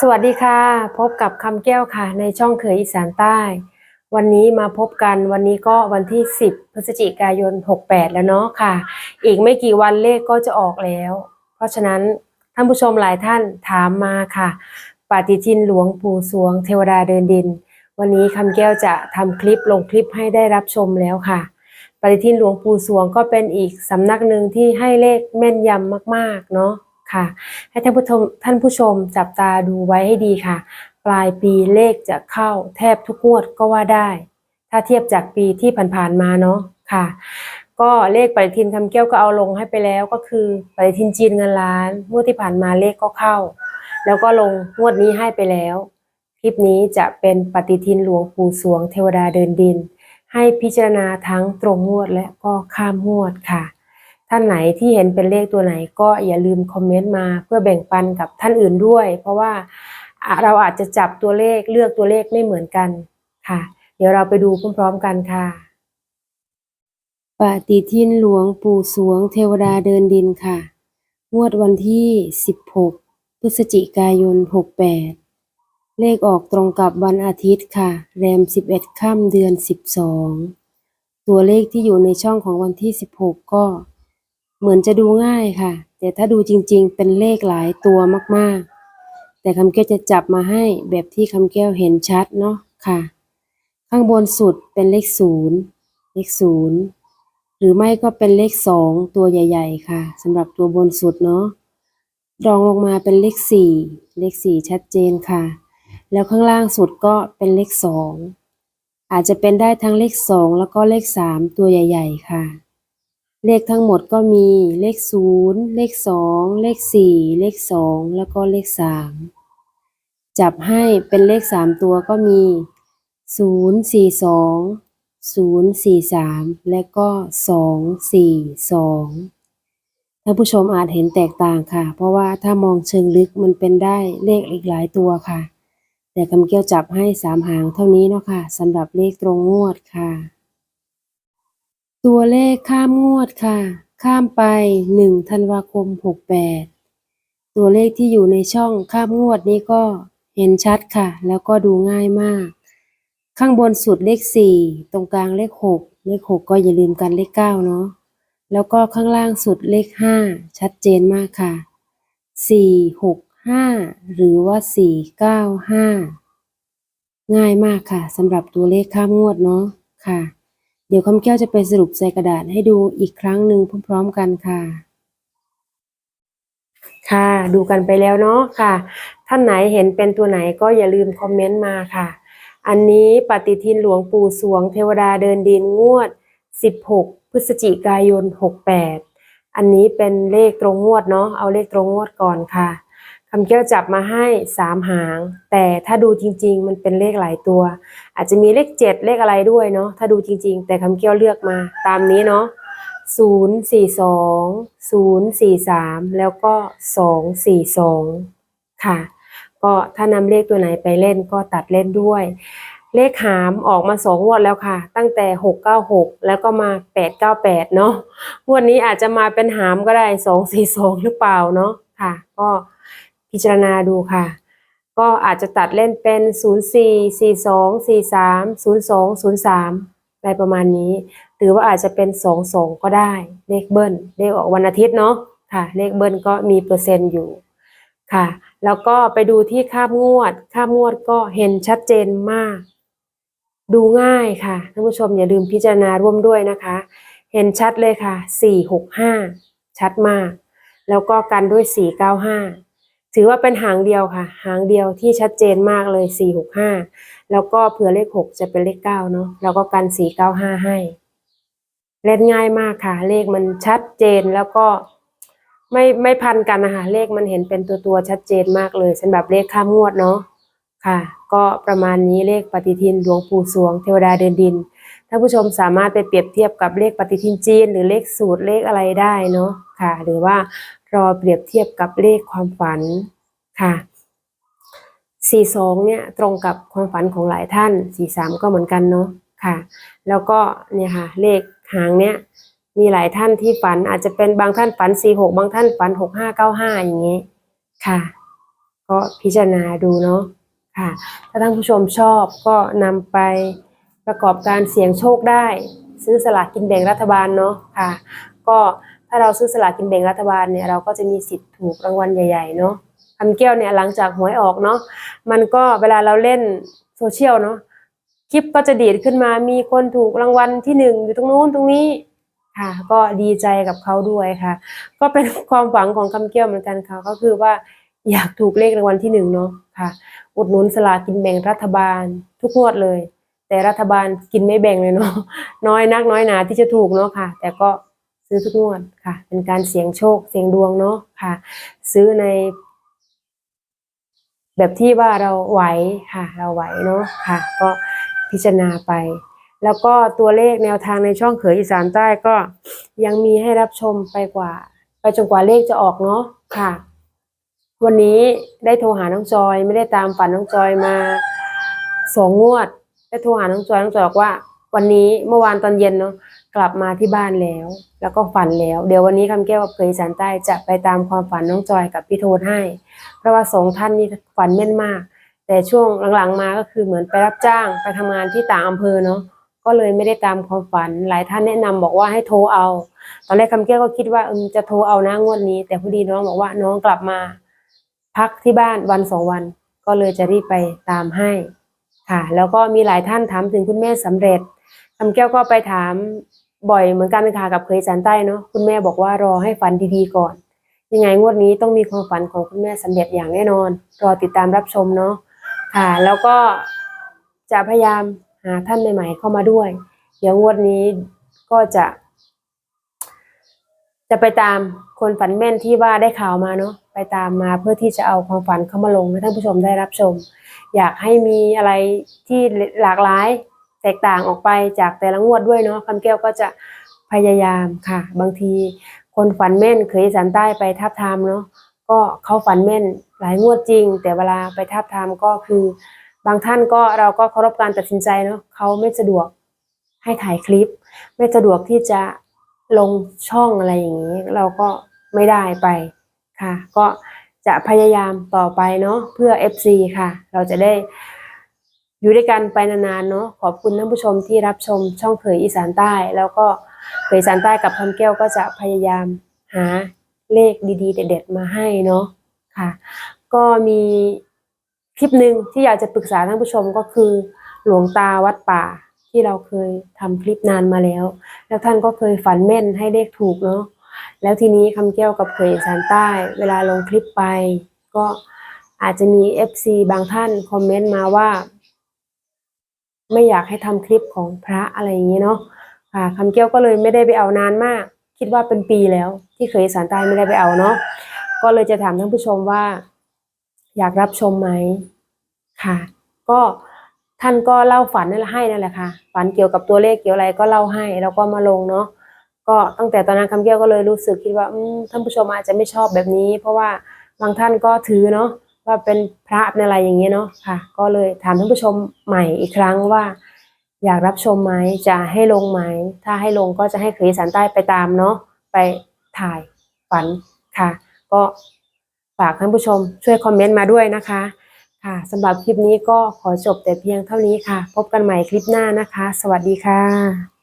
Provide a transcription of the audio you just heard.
สวัสดีค่ะ พบกับคำแก้วค่ะ ในช่องเขยอีสานใต้ วันนี้มาพบกันวันนี้ก็วันที่ 10 พฤศจิกายน 68 แล้วเนาะค่ะ อีกไม่กี่วันเลขก็จะออกแล้ว เพราะฉะนั้นท่านผู้ชมหลายท่านถามมาค่ะ ปฏิทินหลวงปู่สวง เทวดาเดินดิน วันนี้คำแก้วจะทำคลิปลงคลิปให้ได้รับชมแล้วค่ะ ปฏิทินหลวงปู่สวงก็เป็นอีกสำนักหนึ่งที่ให้เลขแม่นยำมากๆเนาะ ค่ะ ให้ท่านผู้ชมท่านผู้ชมจับตาดูไว้ให้ดีค่ะ ปลายปีเลขจะเข้าแทบทุกงวดก็ว่าได้ ถ้าเทียบจากปีที่ผ่านๆมาเนาะค่ะ ก็เลขปฏิทินคำแก้วก็เอาลงให้ไปแล้วก็คือปฏิทินจีนเงินล้านงวดที่ผ่านมาเลขก็เข้า แล้วก็ลงงวดนี้ให้ไปแล้วคลิปนี้จะเป็นปฏิทินหลวงปู่สวงเทวดาเดินดิน ให้พิจารณาทั้งตรงงวดและก็ข้ามงวดค่ะ ท่านไหนที่เห็นเป็นเลขตัวไหนก็อย่าลืมคอมเมนต์มาเพื่อแบ่งปันกับท่านอื่นด้วย เพราะว่าเราอาจจะจับตัวเลขเลือกตัวเลขไม่เหมือนกันค่ะ เดี๋ยวเราไปดูพร้อมๆกันค่ะปฏิทินหลวงปู่สวงเทวดาเดินดินค่ะ งวดวันที่ 16 พฤศจิกายน 68 เลขออกตรงกับวันอาทิตย์ค่ะ แรม 11 ค่ำเดือน 12 ตัวเลขที่อยู่ในช่องของวันที่ 16 ก็ เหมือนจะดูง่ายค่ะ แต่ถ้าดูจริงๆ เป็นเลขหลายตัวมากๆ แต่คำแก้วจะจับมาให้แบบที่คำแก้วเห็นชัดเนาะค่ะ ข้างบนสุดเป็นเลขศูนย์เลขศูนย์หรือไม่ก็เป็นเลขสองตัวใหญ่ ๆ ค่ะสำหรับตัวบนสุดเนาะรองลงมาเป็นเลขสี่เลขสี่ชัดเจนค่ะ แล้วข้างล่างสุดก็เป็นเลขสองอาจจะเป็นได้ทั้งเลขสองแล้วก็เลขสามตัวใหญ่ ๆ ค่ะ เลขทั้งหมดก็มีเลขศูนย์เลขสองเลขสี่เลขสองแล้วก็เลขสามจับให้เป็นเลขสามตัวก็มีศูนย์สี่สองศูนย์สี่สามและก็สองสี่สองท่านผู้ชมอาจเห็นแตกต่างค่ะ เพราะว่าถ้ามองเชิงลึกมันเป็นได้เลขอีกหลายตัวค่ะ แต่คำเกี้ยวจับให้สามหางเท่านี้เนาะค่ะสำหรับเลขตรงงวดค่ะ ตัวเลขข้ามงวดค่ะ ข้ามไปหนึ่งธันวาคมหกแปดตัวเลขที่อยู่ในช่องข้ามงวดนี้ก็เห็นชัดค่ะ แล้วก็ดูง่ายมาก ข้างบนสุดเลขสี่ตรงกลางเลขหกเลขหกก็อย่าลืมกันเลขเก้าเนาะ แล้วก็ข้างล่างสุดเลขห้าชัดเจนมากค่ะสี่หกห้าหรือว่าสี่เก้าห้าง่ายมากค่ะสำหรับตัวเลขข้ามงวดเนาะค่ะ เดี๋ยวคำแก้วจะไปสรุปใส่กระดาษให้ดูอีกครั้งหนึ่งพร้อม ๆ กันค่ะ ค่ะดูกันไปแล้วเนาะค่ะ ท่านไหนเห็นเป็นตัวไหนก็อย่าลืมคอมเมนต์มาค่ะ อันนี้ปฏิทินหลวงปู่สวงเทวดาเดินดินงวด 16 พฤศจิกายน 68 อันนี้เป็นเลขตรงงวดเนาะเอาเลขตรงงวดก่อนค่ะ คำแก้วจับมาให้สามหาง แต่ถ้าดูจริง ๆ มันเป็นเลขหลายตัว อาจจะมีเลขเจ็ดเลขอะไรด้วยเนาะถ้าดูจริง ๆ แต่คำแก้วเลือกมาตามนี้เนาะศูนย์สี่สองศูนย์สี่สามแล้วก็สองสี่สองค่ะ ก็ถ้านำเลขตัวไหนไปเล่นก็ตัดเล่นด้วย เลขหามออกมาสองงวดแล้วค่ะ ตั้งแต่หกเก้าหกแล้วก็มาแปดเก้าแปดเนาะงวดนี้อาจจะมาเป็นหามก็ได้สองสี่สองหรือเปล่าเนาะค่ะ ก็ พิจารณาดูค่ะ ก็อาจจะตัดเล่นเป็นศูนย์สี่สี่สองสี่สามศูนย์สองศูนย์สามอะไรประมาณนี้ หรือว่าอาจจะเป็นสองสองก็ได้เลขเบิ้ลเลขออกวันอาทิตย์เนาะค่ะเลขเบิ้ลก็มีเปอร์เซ็นต์อยู่ค่ะ แล้วก็ไปดูที่คาบงวดคาบงวดก็เห็นชัดเจนมาก ดูง่ายค่ะท่านผู้ชมอย่าลืมพิจารณาร่วมด้วยนะคะ เห็นชัดเลยค่ะสี่หกห้าชัดมาก แล้วก็กันด้วยสี่เก้าห้า ถือว่าเป็นหางเดียวค่ะ หางเดียวที่ชัดเจนมากเลยสี่หกห้าแล้วก็เผื่อเลขหกจะเป็นเลขเก้าเนาะแล้วก็กันสี่เก้าห้าให้เล่นง่ายมากค่ะ เลขมันชัดเจนแล้วก็ไม่ไม่พันกันนะคะเลขมันเห็นเป็นตัวตัวชัดเจนมากเลยสำหรับเลขข้ามงวดเนาะค่ะ ก็ประมาณนี้เลขปฏิทินหลวงปู่สวงเทวดาเดินดินท่านผู้ชมสามารถไปเปรียบเทียบกับเลขปฏิทินจีน หรือเลขสูตรเลขอะไรได้เนาะค่ะ หรือว่า รอเปรียบเทียบกับเลขความฝันค่ะสี่สองเนี่ยตรงกับความฝันของหลายท่านสี่สามก็เหมือนกันเนาะค่ะ แล้วก็เนี่ยค่ะเลขหางเนี่ยมีหลายท่านที่ฝันอาจจะเป็นบางท่านฝันสี่หกบางท่านฝันหกห้าเก้าห้าอย่างนี้ค่ะ ก็พิจารณาดูเนาะค่ะ ถ้าท่านผู้ชมชอบก็นำไปประกอบการเสี่ยงโชคได้ ซื้อสลากกินแบ่งรัฐบาลเนาะค่ะ ก็ ถ้าเราซื้อสลากกินแบ่งรัฐบาลเนี่ยเราก็จะมีสิทธิ์ถูกรางวัลใหญ่ๆเนาะคำแก้วเนี่ยหลังจากหวยออกเนาะมันก็เวลาเราเล่นโซเชียลเนาะคลิปก็จะดีดขึ้นมามีคนถูกรางวัลที่หนึ่งอยู่ตรงนู้นตรงนี้ค่ะ ก็ดีใจกับเขาด้วยค่ะ ก็เป็นความหวังของคำแก้วเหมือนกันค่ะ ก็คือว่าอยากถูกเลขรางวัลที่หนึ่งเนาะค่ะ อุดหนุนสลากกินแบ่งรัฐบาลทุกงวดเลย แต่รัฐบาลกินไม่แบ่งเลยเนาะน้อยนักน้อยหนาที่จะถูกเนาะค่ะ แต่ก็ ซื้อทุกงวดค่ะ เป็นการเสี่ยงโชค เสี่ยงดวงเนาะค่ะ ซื้อใน แบบที่ว่าเราไหวค่ะ เราไหวเนาะค่ะ ก็พิจารณาไป แล้วก็ตัวเลขแนวทางในช่องเขยอีสานใต้ก็ยังมีให้รับชมไปกว่า ไปจนกว่าเลขจะออกเนาะค่ะ วันนี้ได้โทรหาน้องจอย ไม่ได้ตามฝันน้องจอยมาสองงวดได้โทรหาน้องจอยน้องจอยบอกว่า วันนี้เมื่อวานตอนเย็นเนาะ กลับมาที่บ้านแล้ว แล้วก็ฝันแล้ว เดี๋ยววันนี้คำแก้วกับเคยสานใต้จะไปตามความฝันน้องจอยกับพี่โทนให้ เพราะว่าสองท่านนี้ฝันแม่นมาก แต่ช่วงหลังๆมาก็คือเหมือนไปรับจ้างไปทำงานที่ต่างอำเภอเนาะก็เลยไม่ได้ตามความฝัน หลายท่านแนะนำบอกว่าให้โทรเอา ตอนแรกคำแก้วก็คิดว่าเออจะโทรเอานะงวดนี้ แต่พอดีน้องบอกว่าน้องกลับมา พักที่บ้านวันสองวัน ก็เลยจะรีบไปตามให้ค่ะ แล้วก็มีหลายท่านถามถึงคุณแม่สำเร็จคำแก้วก็ไปถาม บ่อยเหมือนกันค่ะกับเคยจันใต้เนาะคุณแม่บอกว่ารอให้ฝันดีๆก่อน ยังไงงวดนี้ต้องมีความฝันของคุณแม่สำเร็จอย่างแน่นอน รอติดตามรับชมเนาะค่ะ แล้วก็จะพยายามหาท่านใหม่ๆเข้ามาด้วย เดี๋ยวงวดนี้ก็จะ จะไปตามคนฝันแม่นที่ว่าได้ข่าวมาเนาะไปตามมาเพื่อที่จะเอาความฝันเข้ามาลงให้ท่านผู้ชมได้รับชม อยากให้มีอะไรที่หลากหลาย แตกต่างออกไปจากแต่ละงวดด้วยเนาะคำแก้วก็จะพยายามค่ะ บางทีคนฝันแม่นเคยสานใต้ไปทับทามเนาะก็เขาฝันแม่นหลายงวดจริง แต่เวลาไปทับทามก็คือบางท่านก็เราก็เคารพการตัดสินใจเนาะเขาไม่สะดวกให้ถ่ายคลิป ไม่สะดวกที่จะลงช่องอะไรอย่างนี้ เราก็ไม่ได้ไปค่ะ ก็จะพยายามต่อไปเนาะเพื่อ FC ค่ะ เราจะได้ อยู่ด้วยกันไปนานๆเนาะขอบคุณท่านผู้ชมที่รับชมช่องเผยอีสานใต้ แล้วก็เผยอีสานใต้กับคำแก้วก็จะพยายามหาเลขดีๆ เด็ดๆมาให้เนาะค่ะ ก็มีคลิปหนึ่งที่อยากจะปรึกษาท่านผู้ชมก็คือหลวงตาวัดป่าที่เราเคยทำคลิปนานมาแล้ว แล้วท่านก็เคยฝันแม่นให้เลขถูกเนาะแล้วทีนี้คำแก้วกับเคยอีสานใต้ เวลาลงคลิปไป ก็อาจจะมี FC บางท่านคอมเมนต์มาว่า ไม่อยากให้ทำคลิปของพระอะไรอย่างนี้เนาะค่ะคำแก้วก็เลยไม่ได้ไปเอานานมาก คิดว่าเป็นปีแล้ว ที่เคยสานใต้ไม่ได้ไปเอาเนาะก็เลยจะถามท่านผู้ชมว่า อยากรับชมไหมค่ะ ก็ท่านก็เล่าฝันนั่นแหละให้นั่นแหละค่ะ ฝันเกี่ยวกับตัวเลขเกี่ยวอะไรก็เล่าให้แล้วก็มาลงเนาะก็ตั้งแต่ตอนนั้นคำแก้วก็เลยรู้สึกคิดว่าท่านผู้ชมอาจจะไม่ชอบแบบนี้ เพราะว่าบางท่านก็ถือเนาะ ว่าเป็นพระเป็นอะไรอย่างเงี้ยเนาะค่ะ ก็เลยถามท่านผู้ชมใหม่อีกครั้งว่า อยากรับชมไหมจะให้ลงไหมถ้าให้ลงก็จะให้เคยสารใต้ไปตามเนาะไปถ่ายฝันค่ะ ก็ฝากท่านผู้ชมช่วยคอมเมนต์มาด้วยนะคะค่ะสำหรับคลิปนี้ก็ขอจบแต่เพียงเท่านี้ค่ะ พบกันใหม่คลิปหน้านะคะ สวัสดีค่ะ